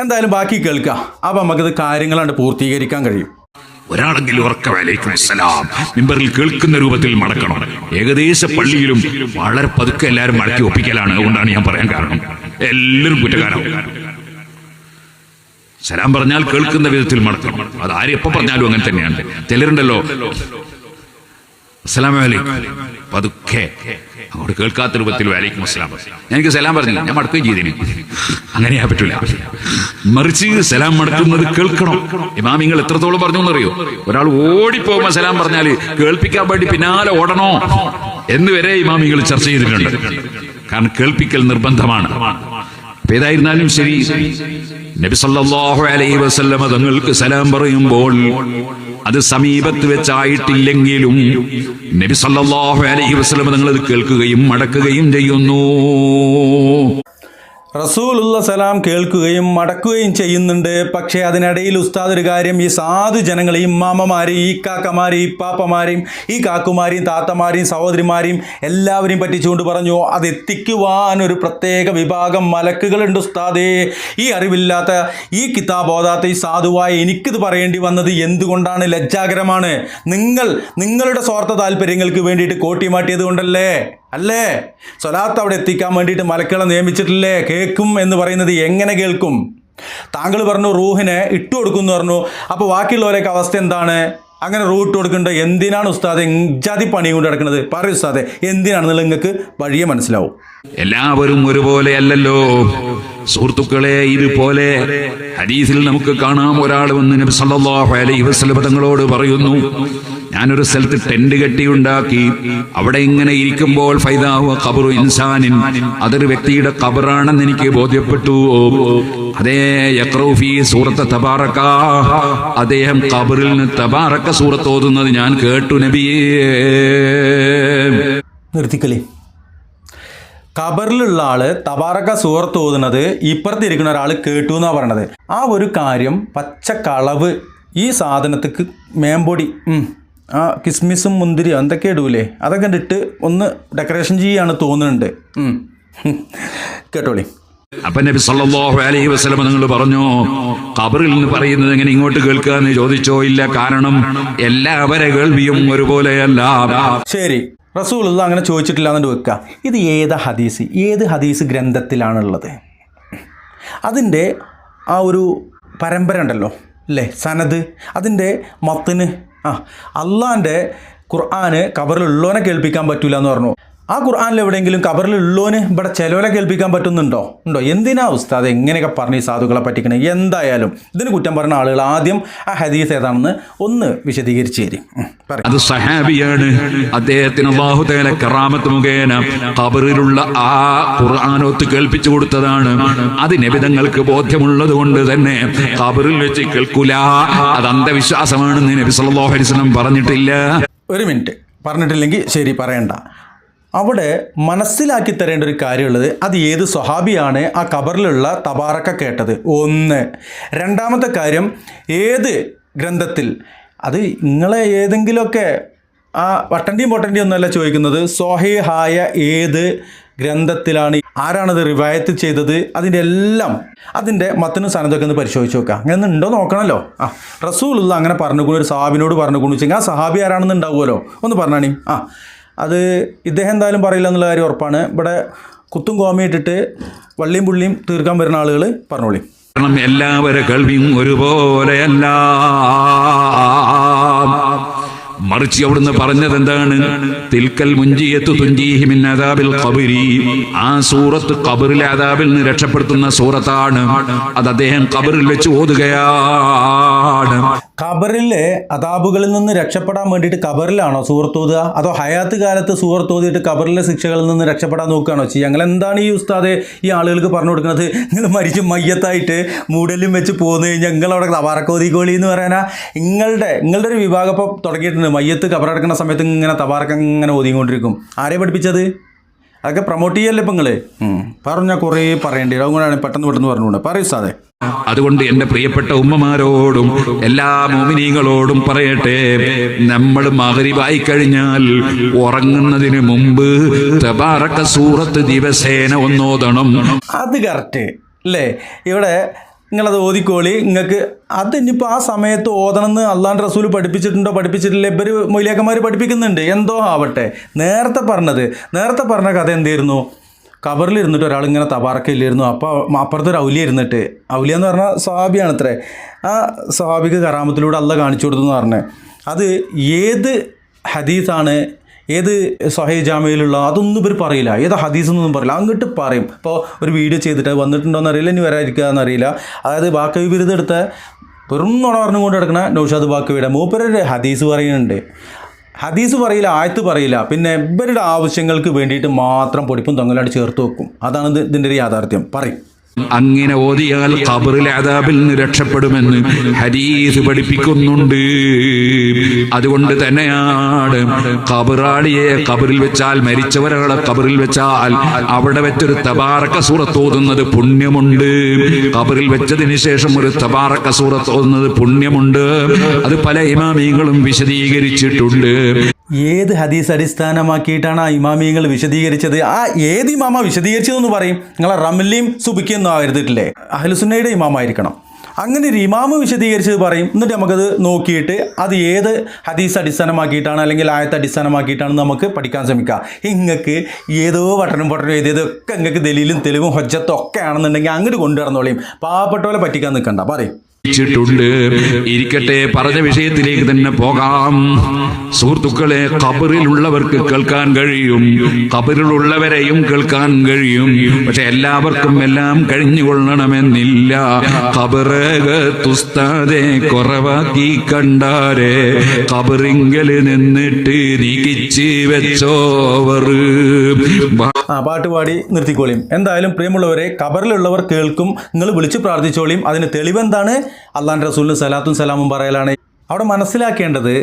എന്തായാലും ബാക്കി കേൾക്കാം. അപ്പം നമുക്കത് കാര്യങ്ങളാണ്ട് പൂർത്തീകരിക്കാൻ കഴിയും. ഒരാളെങ്കിലും സലാം. മിമ്പറിൽ കേൾക്കുന്ന രൂപത്തിൽ മടക്കണം. ഏകദേശ പള്ളിയിലും വളരെ പതുക്കെ എല്ലാവരും മടക്കി ഒപ്പിക്കലാണ്. അതുകൊണ്ടാണ് ഞാൻ പറയാൻ കാരണം. എല്ലാവരും കുറ്റക്കാരാവും സലാം പറഞ്ഞാൽ കേൾക്കുന്ന വിധത്തിൽ മടക്കണം അത് ആര് എപ്പോ പറഞ്ഞാലും അങ്ങനെ തന്നെയാണ്. ചിലരുണ്ടല്ലോ അസ്സലാമു അലൈക്കും. പതുക്കെ. അങ്ങോട്ട് കേൾക്കാത്ത രൂപത്തിൽ വലൈക്കും അസ്സലാം. എനിക്ക് സലാം പറഞ്ഞില്ല. ഞാൻ മടക്കുകയും ചെയ്തിന്. അങ്ങനെയാ പറ്റൂല. മറിച്ച് സലാം മടക്കുന്നത് കേൾക്കണം. ഇമാമിങ്ങൾ എത്രത്തോളം പറഞ്ഞു എന്നറിയോ ഒരാൾ ഓടിപ്പോകുമ്പോ സലാം പറഞ്ഞാൽ കേൾപ്പിക്കാൻ വേണ്ടി പിന്നാലെ ഓടണോ? എന്ന് വരെ ഇമാമികൾ ചർച്ച ചെയ്തിട്ടുണ്ട്. കാരണം കേൾപ്പിക്കൽ നിർബന്ധമാണ്. ഏതായിരുന്നാലും ശരി. നബി സല്ലല്ലാഹു അലൈഹി വസല്ലമ തങ്ങൾക്ക് സലാം പറയുമ്പോൾ അത് സമീപത്ത് വെച്ചായിട്ടില്ലെങ്കിലും നബി സല്ലല്ലാഹു അലൈഹി വസല്ലം നിങ്ങൾ അത് കേൾക്കുകയും മടക്കുകയും ചെയ്യുന്നു. റസൂലുള്ള സലാം കേൾക്കുകയും മടക്കുകയും ചെയ്യുന്നുണ്ട്. പക്ഷേ അതിനിടയിൽ ഉസ്താദ് ഒരു കാര്യം ഈ സാധു ജനങ്ങൾ ഈ ഇമ്മാമ്മമാരെയും ഈ കാക്കമാരെയും ഈ പാപ്പമാരെയും ഈ കാക്കുമാരെയും താത്തമാരെയും സഹോദരിമാരെയും എല്ലാവരെയും പറ്റിച്ചുകൊണ്ട് പറഞ്ഞു അത് എത്തിക്കുവാൻ ഒരു പ്രത്യേക വിഭാഗം മലക്കുകളുണ്ട് ഉസ്താദേ. ഈ അറിവില്ലാത്ത ഈ കിതാബ് ഓതാത്ത ഈ സാധുവായ എനിക്കിത് പറയേണ്ടി വന്നത് എന്തുകൊണ്ടാണ്? ലജ്ജാകരമാണ്. നിങ്ങൾ നിങ്ങളുടെ സ്വാർത്ഥ താല്പര്യങ്ങൾക്ക് വേണ്ടിയിട്ട് കോട്ടിമാട്ടിയത് കൊണ്ടല്ലേ? അല്ലേ? സ്വലാത്ത് അവിടെ എത്തിക്കാൻ വേണ്ടിയിട്ട് മലക്കുകളെ നിയമിച്ചിട്ടില്ലേ? കേൾക്കും എന്ന് പറയുന്നത് എങ്ങനെ കേൾക്കും? താങ്കൾ പറഞ്ഞു റൂഹിനെ ഇട്ടു കൊടുക്കും എന്ന് പറഞ്ഞു. അപ്പോൾ ബാക്കിയുള്ളവരൊക്കെ അവസ്ഥ എന്താണ്? അങ്ങനെ റൂ ഇട്ട് കൊടുക്കേണ്ടത് എന്തിനാണ് ഉസ്താദ് ജാതി പണി കൊണ്ട് കിടക്കുന്നത് പറയൂ ഉസ്താദെ എന്തിനാണെന്നുള്ള നിങ്ങൾക്ക് വഴിയെ മനസ്സിലാവും. എല്ലാവരും ഒരുപോലെ അല്ലല്ലോ. സുഹൃത്തുക്കളെ ഇതുപോലെ ഹദീസിൽ നമുക്ക് കാണാം. ഒരാൾ വന്ന് നബി സല്ലല്ലാഹു അലൈഹി വസല്ലം തങ്ങളോട് പറയുന്നു ഞാനൊരു സ്ഥലത്ത് ടെന്റ് കെട്ടിയുണ്ടാക്കി. അവിടെ ഇങ്ങനെ ഇരിക്കുമ്പോൾ ഫൈദാഹു കബറു ഇൻസാനിൻ. അതൊരു വ്യക്തിയുടെ കബറാണെന്ന് എനിക്ക് ബോധ്യപ്പെട്ടു. അതേ സൂറത്ത് തബാറക്ക. അദ്ദേഹം കബറിൽ നിന്ന് തബാറക്ക സൂറത്ത് ഓതുന്നത് ഞാൻ കേട്ടു നബിയേ. നിർത്തിക്കലേ. ഖബറിലുള്ള ആൾ തബാറക്ക സുഹൃത്ത് ഓതുന്നത് ഇപ്പുറത്തിരിക്കുന്ന ഒരാൾ കേട്ടു എന്നാണ് പറയണത്. ആ ഒരു കാര്യം പച്ച കളവ് ഈ സാധനത്തിക്ക് മേമ്പൊടി. ആ കിസ്മിസും മുന്തിരിയോ എന്തൊക്കെ ഇടൂലേ? അതൊക്കെ ഇട്ട് ഒന്ന് ഡെക്കറേഷൻ ചെയ്യാണ് തോന്നുന്നുണ്ട്. കേട്ടോളി. അപ്പൊ നബി സല്ലല്ലാഹു അലൈഹി വസല്ലം നിങ്ങൾ പറഞ്ഞു ഖബറിൽ നിന്ന് പറയുന്നത് എങ്ങനെ ഇങ്ങോട്ട് കേൾക്കുക എന്ന് ചോദിച്ചോ? ഇല്ല കാരണം എല്ലാവരെ കേൾവിയും ഒരുപോലെയല്ല. ശരി. റസൂലുള്ള അങ്ങനെ ചോദിച്ചിട്ടില്ല എന്നിട്ട് വെക്കുക ഇത് ഏത് ഹദീസ്? ഏത് ഹദീസ് ഗ്രന്ഥത്തിലാണുള്ളത്? അതിന്റെ ആ ഒരു പരമ്പര ഉണ്ടല്ലോ അല്ലേ? സനത് അതിന്റെ മത്തിന് ആ അള്ളാന്റെ ഖുർആാന് കബറിലുള്ളവനെ കേൾപ്പിക്കാൻ പറ്റൂല എന്ന് പറഞ്ഞു. ആ ഖുർആാനിൽ എവിടെയെങ്കിലും കബറിലുള്ളവന് ഇവിടെ ചിലവരെ കേൾപ്പിക്കാൻ പറ്റുന്നുണ്ടോ? ഉണ്ടോ? എന്തിനാ ഉസ്താദ് എങ്ങനെയൊക്കെ പറഞ്ഞ് ഈ സാധുക്കളെ പറ്റിക്കണേ? എന്തായാലും ഇതിന് കുറ്റം പറഞ്ഞ ആളുകൾ ആദ്യം ആ ഹദീസ് ഏതാണെന്ന് ഒന്ന് വിശദീകരിച്ച് തരും. അത് സഹാബിയാണ്. അദ്ദേഹത്തിന് കറാമത്ത് മുഖേന ഖബറിലുള്ള ആ ഖുർആാനോത്ത് കേൾപ്പിച്ചു കൊടുത്തതാണ്. അത് നബിതങ്ങൾക്ക് ബോധ്യമുള്ളത് കൊണ്ട് തന്നെ ഖബറിൽ വെച്ച് കേൾക്കൂല. അത് അന്ധവിശ്വാസമാണെന്ന് നബി സല്ലല്ലാഹു അലൈഹി വസല്ലം പറഞ്ഞിട്ടില്ല. ഒരു മിനിറ്റ്. പറഞ്ഞിട്ടില്ലെങ്കിൽ ശരി പറയണ്ട. അവിടെ മനസ്സിലാക്കി തരേണ്ട ഒരു കാര്യമുള്ളത് അത് ഏത് സ്വഹാബിയാണ് ആ കബറിലുള്ള തബാറക്ക കേട്ടത്? ഒന്ന്. രണ്ടാമത്തെ കാര്യം ഏത് ഗ്രന്ഥത്തിൽ? അത് നിങ്ങളെ ഏതെങ്കിലുമൊക്കെ ആ വട്ടണ്ടിയും പൊട്ടണ്ടിയും ഒന്നല്ല ചോദിക്കുന്നത് സ്വഹീഹായ ഏത് ഗ്രന്ഥത്തിലാണ്? ആരാണത് റിവായത്ത് ചെയ്തത്? അതിന്റെ എല്ലാം അതിന്റെ മത്തനും സനതൊക്കെ ഒന്ന് പരിശോധിച്ച് നോക്കുക. അങ്ങനെ ഉണ്ടോ നോക്കണമല്ലോ. ആ റസൂലുള്ള അങ്ങനെ പറഞ്ഞുകൊണ്ട് ഒരു സഹാബിനോട് പറഞ്ഞുകൊണ്ട്. വെച്ചെങ്കിൽ ആ സഹാബി ആരാണെന്ന് ഉണ്ടാവുമല്ലോ. ഒന്ന് പറഞ്ഞാണി. ആ അത് ഇദ്ദേഹം എന്തായാലും പറയില്ല എന്നുള്ള കാര്യം ഉറപ്പാണ്. ഇവിടെ കുത്തും കോമയിട്ടിട്ട് വള്ളിയും പുള്ളിയും തീർക്കാൻ വരുന്ന ആളുകൾ പറഞ്ഞോളി. കാരണം എല്ലാവരെ കേൾവിയും ഒരുപോലെയല്ല. മറിച്ച് അവിടുന്ന് പറഞ്ഞത് എന്താണ്? തിൽക്കൽ മുഞ്ചിയത്തു തുഞ്ചീഹിമിൻ അതാബിൽ ഖബരി. ആ സൂറത്ത് കബറിലെ അതാബിൽ നിന്ന് രക്ഷപ്പെടുത്തുന്ന സൂറത്താണ്. അത് അദ്ദേഹം കബറിൽ വെച്ച് ഓതുകയാണ്. ഖബറിലെ അതാബുകളിൽ നിന്ന് രക്ഷപ്പെടാൻ വേണ്ടിയിട്ട് ഖബറിലാണോ സുഹൃത്തോതുക അതോ ഹയാത്ത് കാലത്ത് സുഹൃത്തോതിയിട്ട് ഖബറിലെ ശിക്ഷകളിൽ നിന്ന് രക്ഷപ്പെടാൻ നോക്കുകയാണോ ചെയ്യുക? ഞങ്ങൾ എന്താണ് ഈ ഉസ്താദെ ഈ ആളുകൾക്ക് പറഞ്ഞു കൊടുക്കുന്നത്? നിങ്ങൾ മരിച്ച് മയ്യത്തായിട്ട് മൂടലും വെച്ച് പോന്നു കഴിഞ്ഞാൽ നിങ്ങളവിടെ കോളി എന്ന് പറയാനാ? നിങ്ങളുടെ നിങ്ങളുടെ ഒരു വിഭാഗം ഇപ്പോൾ തുടങ്ങിയിട്ടുണ്ട്. മയ്യത്ത് ഖബറടക്കുന്ന സമയത്ത് ഇങ്ങനെ തവാറക്കം ഇങ്ങനെ ഓതിക്കൊണ്ടിരിക്കും. ആരെ പഠിപ്പിച്ചത്? അതൊക്കെ പ്രൊമോട്ട് ചെയ്യല്ലേ ഇപ്പം നിങ്ങൾ? പറഞ്ഞാൽ കുറേ പറയേണ്ടി വരും. അതുകൊണ്ടാണ് പെട്ടെന്ന് പെട്ടെന്ന് പറഞ്ഞുകൊണ്ട് പറയൂ സാറെ. അതുകൊണ്ട് എന്റെ പ്രിയപ്പെട്ട ഉമ്മമാരോടും എല്ലാ മോമിനികളോടും പറയട്ടെ. നമ്മൾ മകരിവായി കഴിഞ്ഞാൽ ഉറങ്ങുന്നതിന് മുമ്പ് തബാറക്ക സൂറത്ത് ദിവസേന ഒന്നോതണം. അത് കറക്റ്റ് അല്ലേ ഇവിടെ നിങ്ങളത് ഓതിക്കോളി. നിങ്ങൾക്ക് അത് ഇനിയിപ്പോൾ ആ സമയത്ത് ഓതണമെന്ന് അള്ളാൻ റസൂൽ പഠിപ്പിച്ചിട്ടുണ്ടോ? പഠിപ്പിച്ചിട്ടില്ല. ഇവർ മൊയിലേക്കന്മാർ പഠിപ്പിക്കുന്നുണ്ട്. എന്തോ ആവട്ടെ. നേരത്തെ പറഞ്ഞത് നേരത്തെ പറഞ്ഞ കഥ എന്തായിരുന്നു കബറിലിരുന്നിട്ട് ഒരാൾ ഇങ്ങനെ തബാറക്കയില്ലായിരുന്നു അപ്പോൾ അപ്പുറത്ത് ഒരു ഔലിയ ഇരുന്നിട്ട്. ഔലിയ എന്ന് പറഞ്ഞാൽ സ്വഹാബിയാണ് അത്രേ ആ സ്വഹാബിക്ക് കറാമത്തിലൂടെ അല്ല കാണിച്ചു കൊടുത്തു എന്ന് പറഞ്ഞത് അത് ഏത് ഹദീസാണ് ഏത് സഹേ ജാമയിലുള്ള അതൊന്നും ഇവർ പറയില്ല. ഏത് ഹദീസ് എന്നൊന്നും പറയില്ല. അങ്ങോട്ട് പറയും. ഇപ്പോൾ ഒരു വീഡിയോ ചെയ്തിട്ട് വന്നിട്ടുണ്ടോ എന്നറിയില്ല ഇനി വരാതിരിക്കുക എന്നറിയില്ല അതായത് ബാക്കവി ബിരുദം എടുത്ത വെറും നുണ പറഞ്ഞുകൊണ്ട് കിടക്കുന്ന നൗഷാദ് ബാക്കവിയുടെ മൂപ്പരൊരു ഹദീസ് പറയുന്നുണ്ട്. ഹദീസ് പറയില്ല ആയത്ത് പറയില്ല. പിന്നെ ഇവരുടെ ആവശ്യങ്ങൾക്ക് വേണ്ടിയിട്ട് മാത്രം പൊടിപ്പും തൊങ്ങലായിട്ട് ചേർത്ത് വെക്കും. അതാണ് ഇത് ഇതിന്റെ ഒരു യാഥാർത്ഥ്യം. പറയും. അങ്ങനെ ഓതിയാൽ ഖബറിലെ അതാബിൽ നിന്ന് രക്ഷപ്പെടുമെന്ന് ഹരീസ് പഠിപ്പിക്കുന്നുണ്ട്. അതുകൊണ്ട് തന്നെയാണ് ഖബറാളിയെ ഖബറിൽ വെച്ചാൽ മരിച്ചവരകളെ ഖബറിൽ വെച്ചാൽ അവിടെ വെച്ചൊരു തബാറക്ക സൂറത്ത് ഓതുന്നത് പുണ്യമുണ്ട്. ഖബറിൽ വെച്ചതിന് ശേഷം ഒരു തബാറക്ക സൂറത്ത് ഓതുന്നത് പുണ്യമുണ്ട്. അത് പല ഇമാമികളും വിശദീകരിച്ചിട്ടുണ്ട്. ഏത് ഹദീസ് അടിസ്ഥാനമാക്കിയിട്ടാണ് ആ ഇമാമിയങ്ങൾ വിശദീകരിച്ചത്? ആ ഏത് ഇമാമ വിശദീകരിച്ചതെന്ന് പറയും? നിങ്ങളെ റമലിയും സുബിക്കൊന്നും ആയിരുന്നിട്ടില്ലേ അഹലുസുന്നയുടെ ഇമാമായിരിക്കണം. അങ്ങനെ ഒരു ഇമാമ വിശദീകരിച്ചത് പറയും. എന്നിട്ട് നമുക്കത് നോക്കിയിട്ട് അത് ഏത് ഹദീസ് അടിസ്ഥാനമാക്കിയിട്ടാണ് അല്ലെങ്കിൽ ആയത്ത് അടിസ്ഥാനമാക്കിയിട്ടാണ് നമുക്ക് പഠിക്കാൻ ശ്രമിക്കുക ഇങ്ങക്ക് ഏതോ വട്ടനും പട്ടണം എഴുതിയതൊക്കെ നിങ്ങൾക്ക് ദലീലും തെളിവും ഹൊജ്ജത്തും ഒക്കെ ആണെന്നുണ്ടെങ്കിൽ അങ്ങോട്ട് കൊണ്ടുവരണോളിയും പാവപ്പെട്ടവരെ പറ്റിക്കാൻ നിൽക്കണ്ട. പറയും. ിട്ടുണ്ട് ഇരിക്കട്ടെ പറഞ്ഞ വിഷയത്തിലേക്ക് തന്നെ പോകാം. സുഹൃത്തുക്കളെ കബറിലുള്ളവർക്ക് കേൾക്കാൻ കഴിയും. കബറിലുള്ളവരെയും കേൾക്കാൻ കഴിയും. പക്ഷെ എല്ലാവർക്കും എല്ലാം കഴിഞ്ഞുകൊള്ളണമെന്നില്ല. ഖബറകത്തുസ്താതെ കുറവാക്കി കണ്ടാരെ. കബറിങ്കൽ നിന്നിട്ട് നീക്കിച്ച് ആ പാട്ട് പാടി നിർത്തിക്കോളിയും. എന്തായാലും പ്രിയമുള്ളവരെ കബറിലുള്ളവർ കേൾക്കും. നിങ്ങൾ വിളിച്ച് പ്രാർത്ഥിച്ചോളിയും. അതിന് തെളിവെന്താണ്? അള്ളാൻ റസൂലിന് സലാത്തും സലാമും പറയലാണ്. അവിടെ മനസ്സിലാക്കേണ്ടത്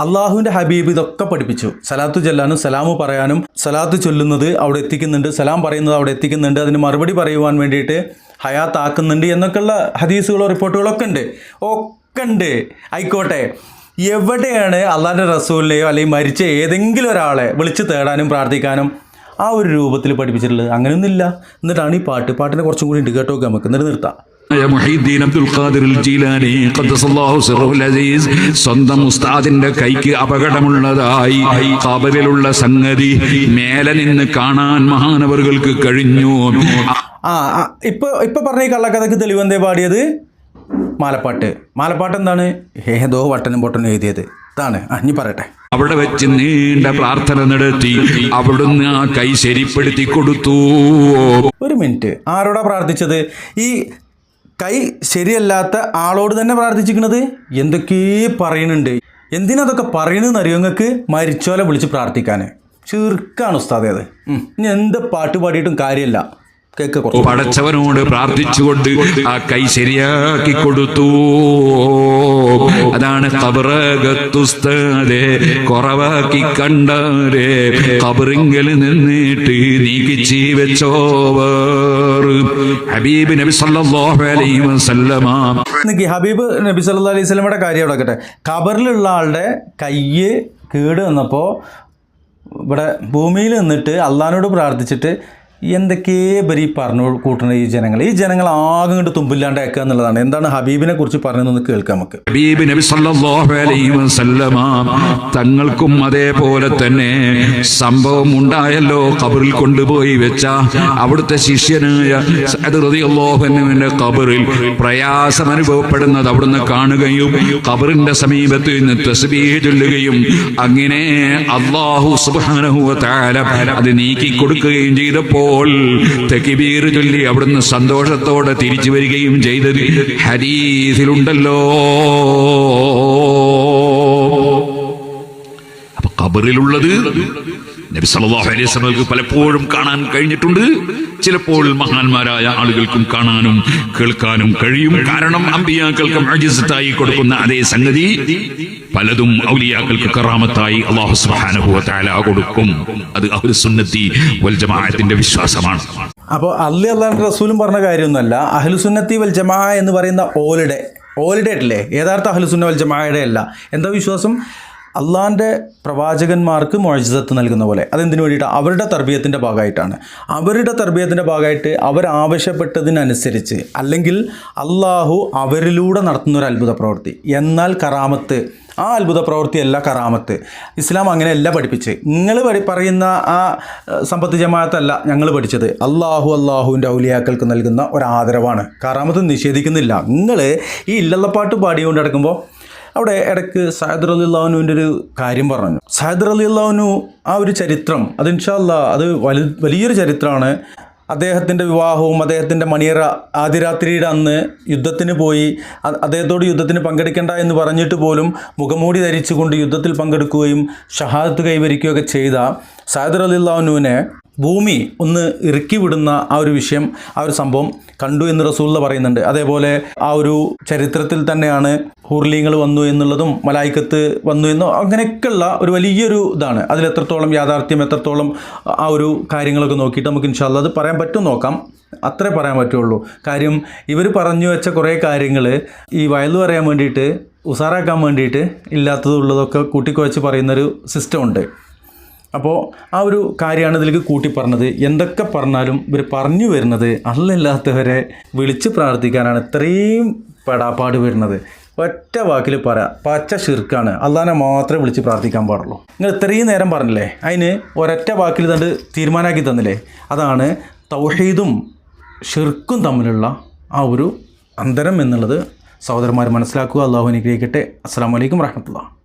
അള്ളാഹുവിന്റെ ഹബീബ് ഇതൊക്കെ പഠിപ്പിച്ചു. സലാത്തു ചെല്ലാനും സലാമു പറയാനും സലാത്ത് ചൊല്ലുന്നത് അവിടെ എത്തിക്കുന്നുണ്ട്. സലാം പറയുന്നത് അവിടെ എത്തിക്കുന്നുണ്ട്. അതിന് മറുപടി പറയുവാൻ വേണ്ടിയിട്ട് ഹയാത്ത് ആക്കുന്നുണ്ട് എന്നൊക്കെയുള്ള ഹദീസുകളോ റിപ്പോർട്ടുകളൊക്കെ ഉണ്ട്. ഒക്കെ ഉണ്ട്. ആയിക്കോട്ടെ. എവിടെയാണ് അള്ളാഹിന്റെ റസൂലിനെയോ അല്ലെങ്കിൽ മരിച്ച ഏതെങ്കിലും ഒരാളെ വിളിച്ച് തേടാനും പ്രാർത്ഥിക്കാനും ആ ഒരു രൂപത്തിൽ പഠിപ്പിച്ചിട്ടുള്ളത്. അങ്ങനെയൊന്നുമില്ല. എന്നിട്ടാണ് ഈ പാട്ട്. പാട്ടിനെ കുറച്ചും കൂടി ഉണ്ട് കേട്ടോ നമുക്ക്. എന്നിട്ട് നിർത്താം. മുഹീദ്ദീൻ അബ്ദുൽ ഖാദിർ ജീലാനി അസീസ്. സ്വന്തം ഉസ്താദിന്റെ കൈക്ക് അപകടമുള്ളതായി ഖബറിലുള്ള സംഗതി മേലെ നിന്ന് കാണാൻ മഹാനവറുകൾക്ക് കഴിഞ്ഞു. ആ ആ, ഇപ്പൊ ഇപ്പൊ പറഞ്ഞ ഈ കള്ളക്കഥക്ക് തെളിവെന്തേ പാടിയത്? മാലപ്പാട്ട്. മാലപ്പാട്ട് എന്താണ് ഏതോ വട്ടനും പൊട്ടനും എഴുതിയത്. ഇതാണ്. ആ ഇനി പറയട്ടെ. അവിടെ വെച്ച് നീണ്ട പ്രാർത്ഥന നടത്തി അവിടുന്ന് ആ കൈ ശരിപ്പെടുത്തി കൊടുത്തു. ഒരു മിനിറ്റ്. ആരോടാ പ്രാർത്ഥിച്ചത്? ഈ കൈ ശരിയല്ലാത്ത ആളോട് തന്നെ പ്രാർത്ഥിച്ചിരിക്കുന്നത് എന്തൊക്കെ പറയുന്നുണ്ട്. എന്തിനതൊക്കെ പറയണെന്ന് അറിയോ നിങ്ങൾക്ക്? മരിച്ചോലെ വിളിച്ച് പ്രാർത്ഥിക്കാൻ ചീർക്കാണ് ഉസ്താദേ അത്. ഇനി എന്ത് പാട്ട് പാടിയിട്ടും കാര്യമില്ല. പടച്ചവനോട് പ്രാർത്ഥിച്ചുകൊണ്ട് ആ കൈ ശരിയാക്കി കൊടുത്തു. അതാണ് കുറവാക്കി കണ്ടാരെ കബറിങ്കൽ നിന്നിട്ട് നീക്കിച്ചി വെച്ചോവർ. ഹബീബ് നബി സല്ലല്ലാഹു അലൈഹി വസല്ലമ. നിക്ക് ഹബീബ് നബി സല്ലല്ലാഹു അലൈഹി സ്വലമയുടെ കാര്യം അവിടെ കബറിലുള്ള ആളുടെ കയ്യ് കേട് വന്നപ്പോൾ ഇവിടെ ഭൂമിയിൽ നിന്നിട്ട് അള്ളഹാനോട് പ്രാർത്ഥിച്ചിട്ട് എന്തൊക്കെ ഈ പറഞ്ഞു കൂട്ടുന്ന ഈ ജനങ്ങൾ? ഈ ജനങ്ങൾ ആകെ ഇങ്ങോട്ട് തുമ്പില്ലാണ്ടാക്കുക എന്നുള്ളതാണ്. എന്താണ് ഹബീബിനെ കുറിച്ച് പറഞ്ഞതെന്ന് കേൾക്കാം നമുക്ക്. ഹബീബ് നബി സല്ലല്ലാഹു അലൈഹി വസല്ലമ തങ്ങൾക്കും അതേപോലെ തന്നെ സംഭവം ഉണ്ടായല്ലോ. ഖബറിൽ കൊണ്ടുപോയി വെച്ച അവിടുത്തെ ശിഷ്യനായ സഅദ് റളിയല്ലാഹു അൻഹുവിന്റെ ഖബറിൽ പ്രയാസം അനുഭവപ്പെടുന്നത് അവിടുന്ന് കാണുകയും ഖബറിന്റെ സമീപത്ത് നിന്ന് തസ്ബീഹ് ചൊല്ലുകയും അങ്ങനെ അള്ളാഹു സുബ്ഹാനഹു തആല അത് നീക്കി കൊടുക്കുകയും ചെയ്തപ്പോൾ തക്ബീർ ചൊല്ലി അവിടുന്ന് സന്തോഷത്തോടെ തിരിച്ചു വരികയും ചെയ്തത് ഹരീസിലുണ്ടല്ലോ അപ്പൊ കബറിലുള്ളത് നബി സല്ലല്ലാഹു അലൈഹി പലപ്പോഴും കാണാൻ കഴിഞ്ഞിട്ടുണ്ട്. ചിലപ്പോൾ മഹാന്മാരായ ആളുകൾക്കും കാണാനും കേൾക്കാനും കഴിയും. കാരണം അമ്പിയാക്കൾക്ക് മഅജിസത്തായി കൊടുക്കുന്ന അതേ സംഗതി പലതും ഔലിയാക്കൾക്ക് കറാമത്തായി വ തആല കൊടുക്കും. അത് അഹ്ലു സുന്നത്തി വൽ ജമാഅത്തിന്റെ വിശ്വാസമാണ്. അപ്പോൾ അള്ളി അള്ളാഹു റസൂലും പറഞ്ഞ കാര്യമൊന്നുമല്ല അഹ്ലുസുന്നത്തി വൽ ജമാ എന്ന് പറയുന്ന ഓലിടെ ഓലിടെ അല്ലേ യഥാർത്ഥ അഹ്ലുസുന്ന വൽ ജമാഅയുടെ അല്ല. എന്താ വിശ്വാസം? അള്ളാഹിന്റെ പ്രവാചകന്മാർക്ക് മൊഴിസത്ത് നൽകുന്ന പോലെ. അതെന്തിനു വേണ്ടിയിട്ട്? അവരുടെ തർബീയത്തിന്റെ ഭാഗമായിട്ടാണ്. അവരുടെ തർബീയത്തിന്റെ ഭാഗമായിട്ട് അവരാവശ്യപ്പെട്ടതിനനുസരിച്ച് അല്ലെങ്കിൽ അള്ളാഹു അവരിലൂടെ നടത്തുന്ന ഒരു അത്ഭുത പ്രവൃത്തി. എന്നാൽ കറാമത്ത് ആ അത്ഭുത പ്രവൃത്തിയല്ല കറാമത്ത്. ഇസ്ലാം അങ്ങനെയല്ല പഠിപ്പിച്ച്. നിങ്ങൾ പഠി പറയുന്ന ആ സമ്പത്ത് ജമാഅത്തല്ല ഞങ്ങൾ പഠിച്ചത്. അള്ളാഹു അള്ളാഹുവിന്റെ ഔലിയാക്കൾക്ക് നൽകുന്ന ഒരു ആദരവാണ് കറാമത്ത് നിഷേധിക്കുന്നില്ല. നിങ്ങൾ ഈ ഇല്ലള്ളപ്പാട്ട് പാടിക്കൊണ്ട് നടക്കുമ്പോൾ അവിടെ ഇടയ്ക്ക് സയദർ അലി അള്ളാഹുനുവിന്റെ ഒരു കാര്യം പറഞ്ഞു. സയദർ അലി അള്ളാഹുനു ആ ഒരു ചരിത്രം അത് ഇൻഷാല്ല അത് വലിയൊരു ചരിത്രമാണ്. അദ്ദേഹത്തിന്റെ വിവാഹവും അദ്ദേഹത്തിന്റെ മണിയറ ആദ്യരാത്രിയുടെ അന്ന് യുദ്ധത്തിന് പോയി അദ്ദേഹത്തോട് യുദ്ധത്തിന് പങ്കെടുക്കേണ്ട എന്ന് പറഞ്ഞിട്ട് പോലും മുഖമൂടി ധരിച്ചുകൊണ്ട് യുദ്ധത്തിൽ പങ്കെടുക്കുകയും ഷഹാദത്ത് കൈവരിക്കുകയൊക്കെ ചെയ്ത സയദർ അലിള്ളാഹുനുവിനെ ഭൂമി ഒന്ന് ഇറുക്കി വിടുന്ന ആ ഒരു വിഷയം ആ ഒരു സംഭവം കണ്ടു എന്ന് റസൂള്ള പറയുന്നുണ്ട്. അതേപോലെ ആ ഒരു ചരിത്രത്തിൽ തന്നെയാണ് ഹൂർലീങ്ങൾ വന്നു എന്നുള്ളതും മലായിക്കത്ത് വന്നു എന്നോ അങ്ങനെയൊക്കെയുള്ള ഒരു വലിയൊരു ഇതാണ്. അതിൽ എത്രത്തോളം യാഥാർത്ഥ്യം എത്രത്തോളം ആ ഒരു കാര്യങ്ങളൊക്കെ നോക്കിയിട്ട് നമുക്ക് ഇൻഷാല്ല അത് പറയാൻ പറ്റും നോക്കാം. അത്രേ പറയാൻ പറ്റുള്ളൂ. കാര്യം ഇവർ പറഞ്ഞു വെച്ച കുറേ കാര്യങ്ങൾ ഈ വയലു പറയാൻ വേണ്ടിയിട്ട് ഉസാറാക്കാൻ വേണ്ടിയിട്ട് ഇല്ലാത്തതുള്ളതൊക്കെ കൂട്ടിക്കുവച്ച് പറയുന്നൊരു സിസ്റ്റം ഉണ്ട്. അപ്പോൾ ആ ഒരു കാര്യമാണ് ഇതിലേക്ക് കൂട്ടി പറഞ്ഞത് എന്തൊക്കെ പറഞ്ഞാലും ഇവർ പറഞ്ഞു വരുന്നത് അല്ലല്ലാത്തവരെ വിളിച്ച് പ്രാർത്ഥിക്കാനാണ് ഇത്രയും പെടാപ്പാട് വരുന്നത്. ഒറ്റ വാക്കിൽ പറ പച്ച ഷിർക്കാണ് അള്ളാനെ മാത്രമേ വിളിച്ച് പ്രാർത്ഥിക്കാൻ പാടുള്ളൂ. നിങ്ങൾ ഇത്രയും നേരം പറഞ്ഞില്ലേ? അതിന് ഒരൊറ്റ വാക്കിൽ തണ്ട് തീരുമാനമാക്കി തന്നില്ലേ? അതാണ് തൗഹീദും ഷിർക്കും തമ്മിലുള്ള ആ ഒരു അന്തരം എന്നുള്ളത് സഹോദരന്മാർ മനസ്സിലാക്കുക. അള്ളാഹു അനുഗ്രഹിക്കട്ടെ. അസ്സാം വലൈക്കും വരഹമത്തുള്ള